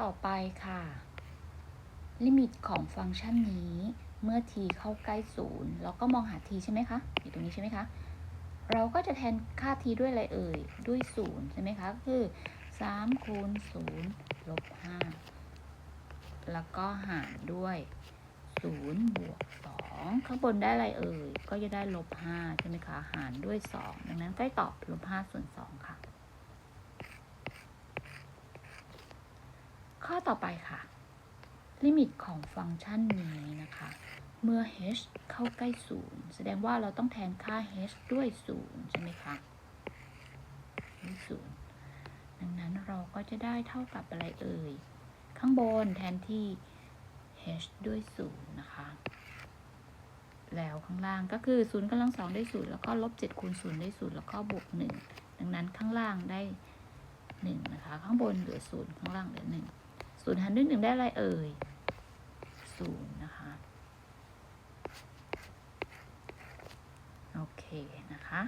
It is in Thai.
ต่อไปค่ะ ลิมิตของฟังก์ชันนี้เมื่อ t เข้าใกล้ศูนย์เราก็มองหา t ใช่ไหมคะอยู่ตรงนี้ใช่ไหมคะ เราก็จะแทนค่า t ด้วยอะไรเอ่ย ด้วยศูนย์ใช่ไหมคะก็คือ3คูณ0ลบ5แล้วก็หารด้วย0บวก2ข้างบนได้อะไรเอ่ย ก็จะได้ลบ5ใช่ไหมคะ หารด้วย 2 ดังนั้นก็ตอบลบ5ส่วน2ค่ะ ข้อต่อไปค่ะ ลิมิตของฟังก์ชันนี้นะคะ เมื่อ h เข้าใกล้ศูนย์แสดงว่าเราต้องแทนค่า h ด้วยศูนย์ใช่ไหมคะด้วยศูนย์ดังนั้นเราก็จะได้เท่ากับอะไรเอ่ย ข้างบนแทนที่ h ด้วยศูนย์นะคะ แล้วข้างล่างก็คือศูนย์กำลังสองได้ศูนย์แล้วก็ลบเจ็ดคูณศูนย์ได้ศูนย์แล้วก็บวกหนึ่งดังนั้นข้างล่างได้หนึ่งนะคะ ข้างบนเหลือศูนย์ข้างล่างเหลือหนึ่ง ศูนย์หารด้วยหนึ่งได้อะไรเอ่ยศูนย์นะคะ โอเคนะคะ